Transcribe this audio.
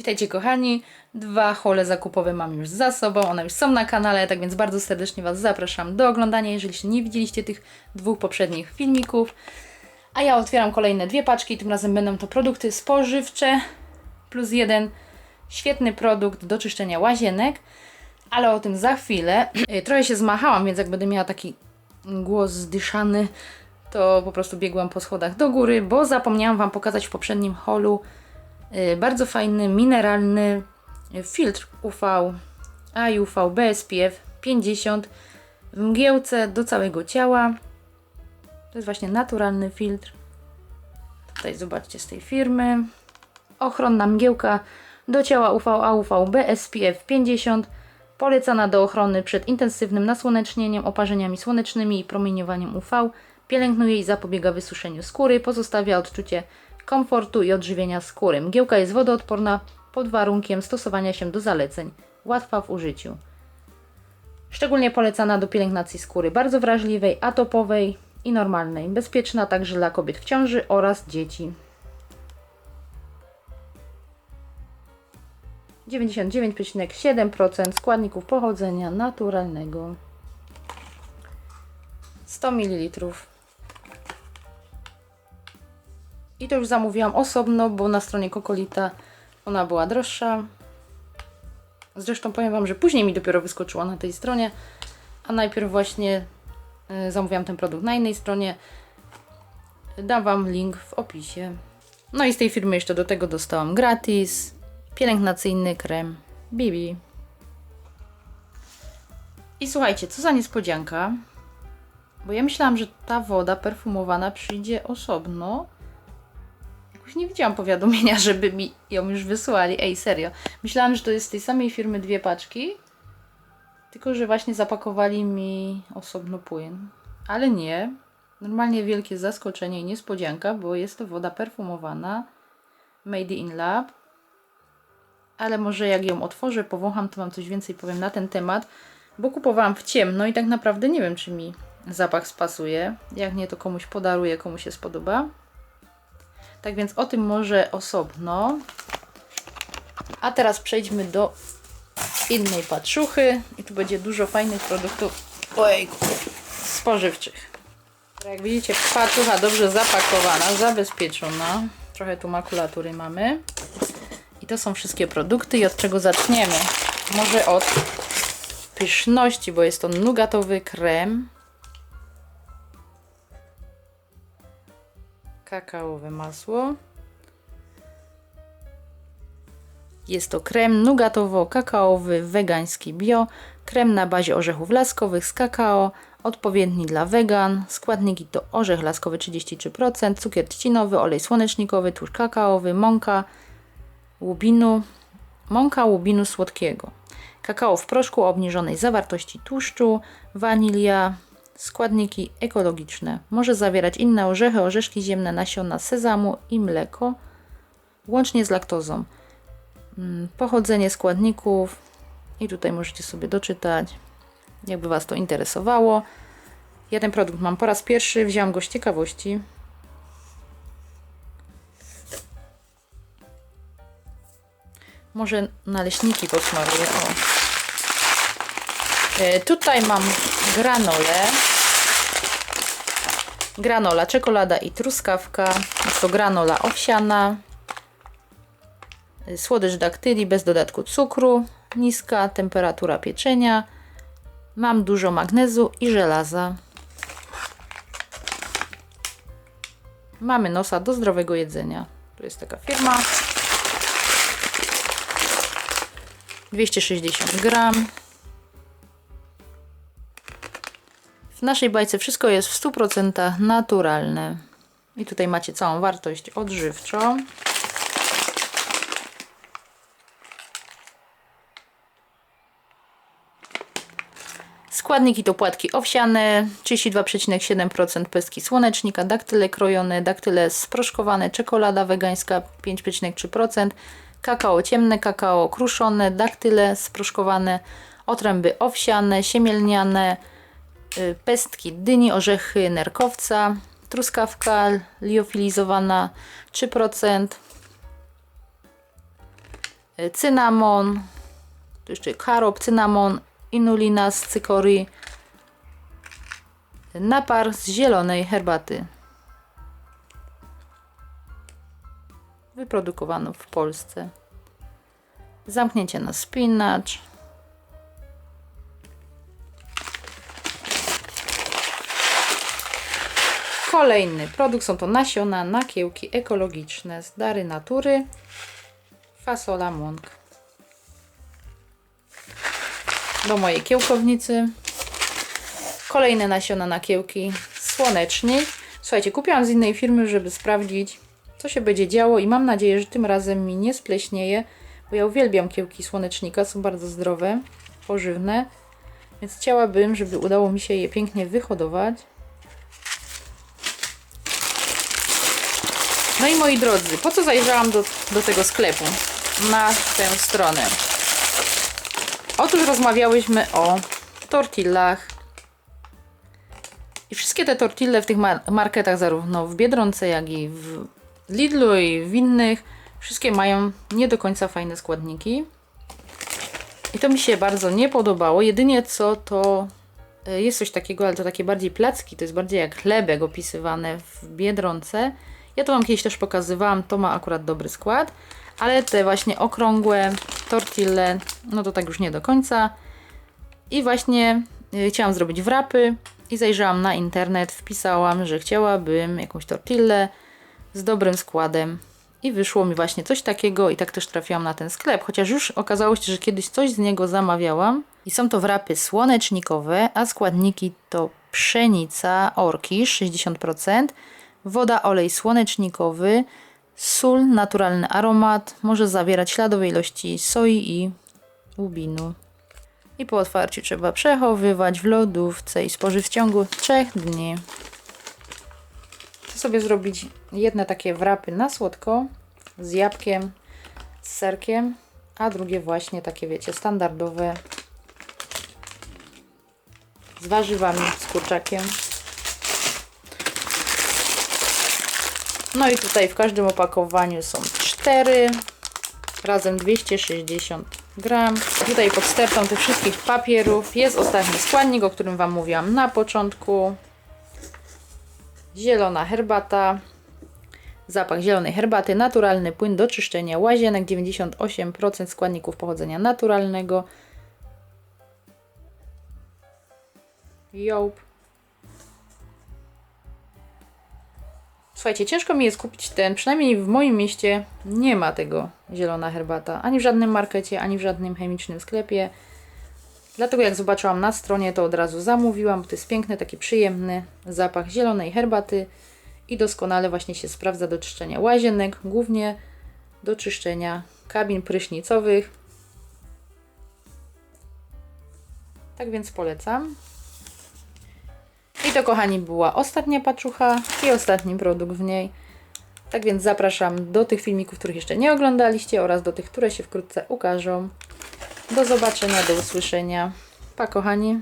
Witajcie kochani, dwa hole zakupowe mam już za sobą, one już są na kanale, tak więc bardzo serdecznie Was zapraszam do oglądania, jeżeli jeszcze nie widzieliście tych dwóch poprzednich filmików. A ja otwieram kolejne dwie paczki, tym razem będą to produkty spożywcze plus jeden świetny produkt do czyszczenia łazienek, ale o tym za chwilę. Y, Trochę się zmachałam, więc jak będę miała taki głos zdyszany, to po prostu biegłam po schodach do góry, bo zapomniałam Wam pokazać w poprzednim holu bardzo fajny, mineralny y, filtr UV, AUV BSPF 50 w mgiełce do całego ciała. To jest właśnie naturalny filtr. Tutaj zobaczcie z tej firmy. Ochronna mgiełka do ciała UV AUV BSPF 50 polecana do ochrony przed intensywnym nasłonecznieniem, oparzeniami słonecznymi i promieniowaniem UV. Pielęgnuje i zapobiega wysuszeniu skóry, pozostawia odczucie komfortu i odżywienia skóry. Mgiełka jest wodoodporna pod warunkiem stosowania się do zaleceń. Łatwa w użyciu. Szczególnie polecana do pielęgnacji skóry bardzo wrażliwej, atopowej i normalnej. Bezpieczna także dla kobiet w ciąży oraz dzieci. 99,7% składników pochodzenia naturalnego. 100 ml. I to już zamówiłam osobno, bo na stronie Kokolita ona była droższa. Zresztą powiem Wam, że później mi dopiero wyskoczyła na tej stronie, a najpierw właśnie y, zamówiłam ten produkt na innej stronie. Dam Wam link w opisie. No i z tej firmy jeszcze do tego dostałam gratis pielęgnacyjny krem Bibi. I słuchajcie, co za niespodzianka, bo ja myślałam, że ta woda perfumowana przyjdzie osobno. Nie widziałam powiadomienia, żeby mi ją już wysłali. Ej, serio. Myślałam, że to jest z tej samej firmy dwie paczki, tylko że właśnie zapakowali mi osobno płyn. Ale nie. Normalnie wielkie zaskoczenie i niespodzianka, bo jest to woda perfumowana Made in Lab. Ale może jak ją otworzę, powącham, to Wam coś więcej powiem na ten temat, bo kupowałam w ciemno i tak naprawdę nie wiem, czy mi zapach spasuje. Jak nie, to komuś podaruję, komu się spodoba. Tak więc o tym może osobno. A teraz przejdźmy do innej patrzuchy i tu będzie dużo fajnych produktów ojejku, spożywczych. Jak widzicie, paczucha dobrze zapakowana, zabezpieczona. Trochę tu makulatury mamy. I to są wszystkie produkty. I od czego zaczniemy? Może od pyszności, bo jest to nugatowy krem. Kakaowe masło. Jest to krem nugatowo-kakaowy, wegański bio. Krem na bazie orzechów laskowych z kakao, odpowiedni dla wegan. Składniki to orzech laskowy 33%, cukier trzcinowy, olej słonecznikowy, tłuszcz kakaowy, mąka, łubinu, mąka łubinu słodkiego, kakao w proszku o obniżonej zawartości tłuszczu, wanilia, składniki ekologiczne. Może zawierać inne orzechy, orzeszki ziemne, nasiona sezamu i mleko, łącznie z laktozą. Mm, Pochodzenie składników i tutaj możecie sobie doczytać, jakby Was to interesowało. Ja ten produkt mam po raz pierwszy, wziąłam go z ciekawości. Może naleśniki posmaruję. O. E, tutaj mam granolę. Granola, czekolada i truskawka. Jest to granola owsiana. E, Słodycz daktyli bez dodatku cukru. Niska temperatura pieczenia. Mam dużo magnezu i żelaza. Mamy nosa do zdrowego jedzenia. Tu jest taka firma. 260 gram. W naszej bajce wszystko jest w 100% naturalne. I tutaj macie całą wartość odżywczą. Składniki to płatki owsiane, 32,7% pestki słonecznika, daktyle krojone, daktyle sproszkowane, czekolada wegańska 5,3%, kakao ciemne, kakao kruszone, daktyle sproszkowane, otręby owsiane, siemielniane, pestki dyni, orzechy nerkowca, truskawka liofilizowana 3%, y, cynamon, tu jeszcze karop, cynamon, inulina z cykorii, napar z zielonej herbaty. Wyprodukowano w Polsce. Zamknięcie na spinacz. Kolejny produkt są to nasiona, nakiełki ekologiczne z dary natury. Fasola Monk. Do mojej kiełkownicy. Kolejne nasiona nakiełki słonecznik. Słuchajcie, kupiłam z innej firmy, żeby sprawdzić, co się będzie działo i mam nadzieję, że tym razem mi nie spleśnieje, bo ja uwielbiam kiełki słonecznika, są bardzo zdrowe, pożywne, więc chciałabym, żeby udało mi się je pięknie wyhodować. No i moi drodzy, po co zajrzałam do, do tego sklepu? Na tę stronę. Otóż rozmawiałyśmy o tortillach. I wszystkie te tortille w tych mar marketach, zarówno w Biedronce, jak i w Lidlu i w innych, wszystkie mają nie do końca fajne składniki. I to mi się bardzo nie podobało. Jedynie co to y, jest coś takiego, ale to takie bardziej placki, to jest bardziej jak chlebek opisywane w Biedronce. Ja to Wam kiedyś też pokazywałam, to ma akurat dobry skład, ale te właśnie okrągłe tortille, no to tak już nie do końca. I właśnie y, chciałam zrobić wrapy i zajrzałam na internet, wpisałam, że chciałabym jakąś tortillę z dobrym składem i wyszło mi właśnie coś takiego i tak też trafiłam na ten sklep, chociaż już okazało się, że kiedyś coś z niego zamawiałam. I są to wrapy słonecznikowe, a składniki to pszenica orkisz 60%, woda, olej słonecznikowy, sól, naturalny aromat, może zawierać śladowe ilości soi i łubinu. I po otwarciu trzeba przechowywać w lodówce i spożyć w ciągu 3 dni. Chcę sobie zrobić jedne takie wrapy na słodko z jabłkiem, z serkiem, a drugie właśnie takie wiecie, standardowe z warzywami, z kurczakiem. No i tutaj w każdym opakowaniu są 4, razem 260 gram. Tutaj pod stertą tych wszystkich papierów jest ostatni składnik, o którym Wam mówiłam na początku. Zielona herbata. Zapach zielonej herbaty, naturalny płyn do czyszczenia łazienek, 98% składników pochodzenia naturalnego. Jołb. Słuchajcie, ciężko mi jest kupić ten, przynajmniej w moim mieście nie ma tego zielona herbata, ani w żadnym markecie, ani w żadnym chemicznym sklepie. Dlatego jak zobaczyłam na stronie, to od razu zamówiłam, bo to jest piękny, taki przyjemny zapach zielonej herbaty i doskonale właśnie się sprawdza do czyszczenia łazienek, głównie do czyszczenia kabin prysznicowych. Tak więc polecam. I to, kochani, była ostatnia paczucha i ostatni produkt w niej. Tak więc zapraszam do tych filmików, których jeszcze nie oglądaliście oraz do tych, które się wkrótce ukażą. Do zobaczenia, do usłyszenia. Pa, kochani.